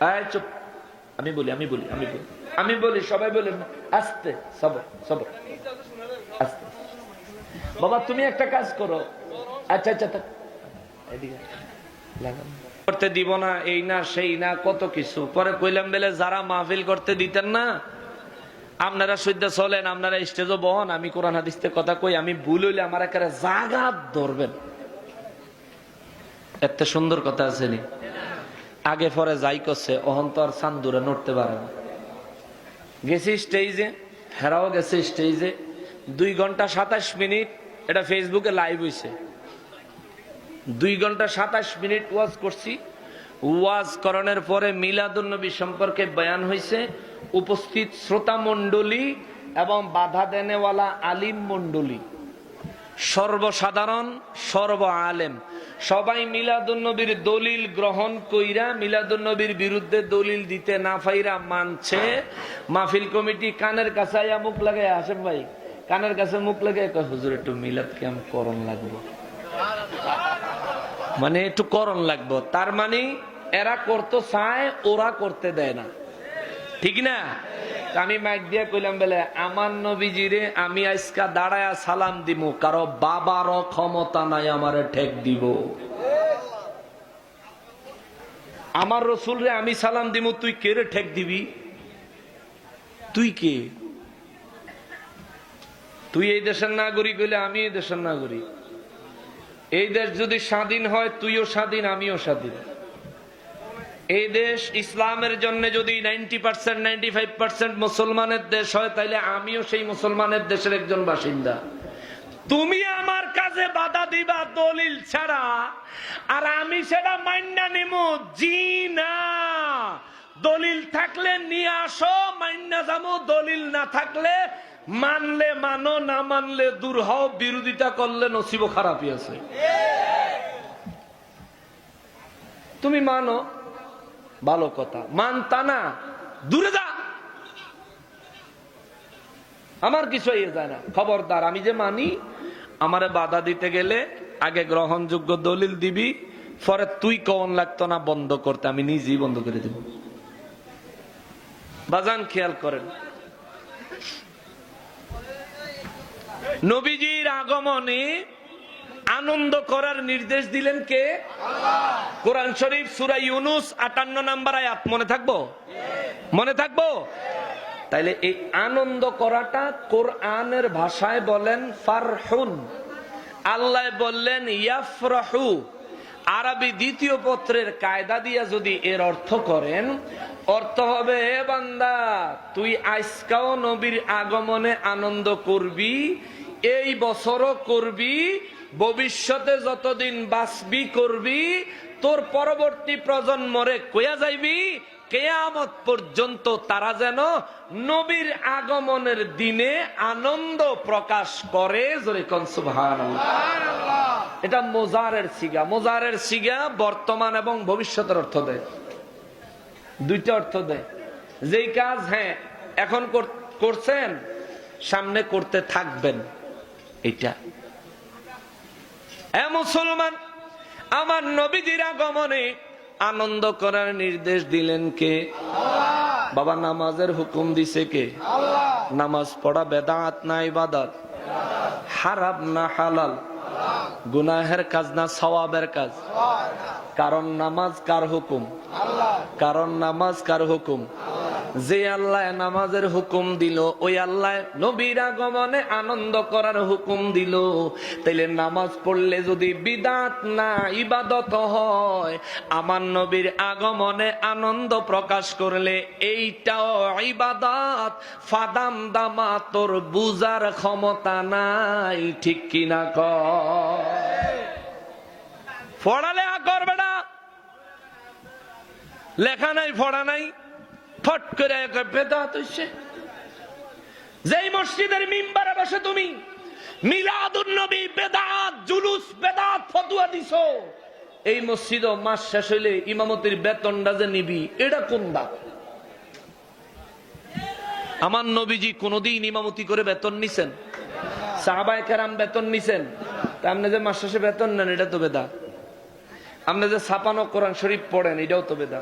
আয় চুপ। আমি বলি আমি বলি আমি বলি। আমি বলি, সবাই আস্তে, সবর সবর। আস্তে। বাবা, তুমি একটা কাজ করো। আচ্ছা আচ্ছা। করতে দিব না, এই না, সেই না, কত কিছু। পরে কইলাম, বেলে, যারা মাহফিল করতে দিতেন না, আপনারা সৈদ্য চলেন, আপনারা স্টেজও বহন, আমি কোরআন হাদিসতে কথা কই, আমি ভুল হইলে আমার একেবারে জাগা ধরবেন। এত সুন্দর কথা আছে নি। আগে পরে যাই করছে অহন তো আর চান্দুরে নড়তে পারে না। গেছি স্টেজে হেরাও গেছে স্টেজে দুই ঘণ্টা সাতাশ মিনিট এটা ফেসবুকে লাইভ হয়েছে দুই ঘণ্টা সাতাশ মিনিট ওয়াজ করছি। ওয়াজ করণের পরে মিলাদুন্নবী সম্পর্কে বয়ান হয়েছে উপস্থিত শ্রোতা মণ্ডলী এবং বাধা দেনেওয়ালা আলিম মণ্ডলী। সর্বসাধারণ, সর্ব আলেম। সবাই মিলাদুন্নবীর দলিল গ্রহণ কইরা মিলাদুন্নবীর বিরুদ্ধে দলিল দিতে না ফাইরা মানছে। মাহফিল কমিটি কানের কাছে আইয়া মুখ লাগাই আসেন ভাই, কানের কাছে মুখ কয়, হুজুর, একটু মিলাদ কেমন করণ লাগবো? মানে একটু করণ লাগবো। তার মানে এরা করতো চায়, ওরা করতে দেয় না। ঠিক না? আমি মাইক দিয়ে কইলাম, বলে, আমার নবীজিরে আমি আজকা দাঁড়ায়া সালাম দিমু, কারও বাবারও ক্ষমতা নাই আমারে ঠেক দিব। আমার রসুল রে, আমি সালাম দিমু, তুই কে রে ঠেক দিবি? তুই কে? তুই এই দেশের নাগরিক হইলে আমি এই দেশের নাগরিক। এই দেশ যদি স্বাধীন হয়, তুইও স্বাধীন, আমিও স্বাধীন। এই দেশ ইসলামের জন্য যদি ninety percent, ninety five percent মুসলমানের দেশ হয় তাহলে আমিও সেই মুসলমানের দেশের একজন বাসিন্দা। তুমি আমার কাছে বাধা দিবা দলিল ছাড়া, আর আমি সেটা মান্না নিব জি না। দলিল থাকলে নিয়ে আসো মান্না যাব দলিল না থাকলে মানলে মানো, না মানলে দূর হও। বিরোধিতা করলে নসিব খারাপই আছে। তুমি মানো ভালো কথা। মানতা না দূরে যা। আমার কিছু ইয়ে যায় না। খবরদার, আমি যে মানি, আমারে বাধা দিতে গেলে আগে গ্রহণযোগ্য দলিল দিবি, পরে তুই কন লাগতো না, বন্ধ করতে। আমি নিজেই বন্ধ করে দেব। বাজান, খেয়াল করেন। নবীজির আগমনে আনন্দ করার নির্দেশ দিলেন কে? কোরআন শরীফ সুরা ইউনুস আটান্ন নাম্বার আয়াত মনে থাকব? মনে থাকব? তাইলে এই আনন্দ করাটা কোরআনের ভাষায় বলেন ফারহুন। আল্লাহ বললেন ইয়াফরাহু। আরবি দ্বিতীয় পত্রের কায়দা দিয়া যদি এর অর্থ করেন অর্থ হবে হে বান্দা তুই আজকাও নবীর আগমনে আনন্দ করবি এই বছরও করবি ভবিষ্যতে যতদিন বাসবি করবি তোর পরবর্তী প্রজন্মরে কয়া যাইবি কেয়ামত পর্যন্ত তারা যেন নবীর আগমনের দিনে আনন্দ প্রকাশ করে। এটা মোজারের সিগা। মোজারের সিগা বর্তমান এবং ভবিষ্যতের অর্থ দেয়। দুইটা অর্থ দেয়। যেই কাজ হ্যাঁ এখন কর- করছেন সামনে করতে থাকবেন। এটা এ মুসলমান আমার নবীজির আগমনে আনন্দ করার নির্দেশ দিলেন কে? বাবা নামাজের হুকুম দিছে কে? নামাজ পড়া বেদাত না ইবাদত? হারাম না হালাল? গুনাহের কাজ না সওয়াবের কাজ? কারণ নামাজ কার হুকুম? কারণ নামাজ কার হুকুম? যে আল্লাহ নামাজের হুকুম দিল, ওই আল্লাহ নবীর আগমনে আনন্দ করার হুকুম দিল। তাইলে নামাজ পড়লে যদি বিদাত না ইবাদত হয়, আমার নবীর আগমনে আনন্দ প্রকাশ করলে এইটাও ইবাদত। ফাদাম দামা তোর বুজার ক্ষমতা নাই, ঠিক কিনা কয় পড়ালে করবে না। লেখা নাই, পড়া নাই। ফট করে বেদাত হইছে যেই মসজিদের মিম্বারে বসে তুমি, মিলাদুন নবী বেদাত জুলুস বেদাত ফতুয়া দিছো। এই মসজিদ মাস শেষ হইলে ইমামতির বেতনটা যে নিবি, এটা কোন দাম আমার নবীজি কোনদিন ইমামতি করে বেতন নিছেন। সাহাবায় কেরাম বেতন নিছেন। আপনি যে মাস শেষে বেতন নেন, এটা তো বেদা। আপনি যে ছাপানো কোরআন শরীফ পড়েন, এটাও তো বেদা।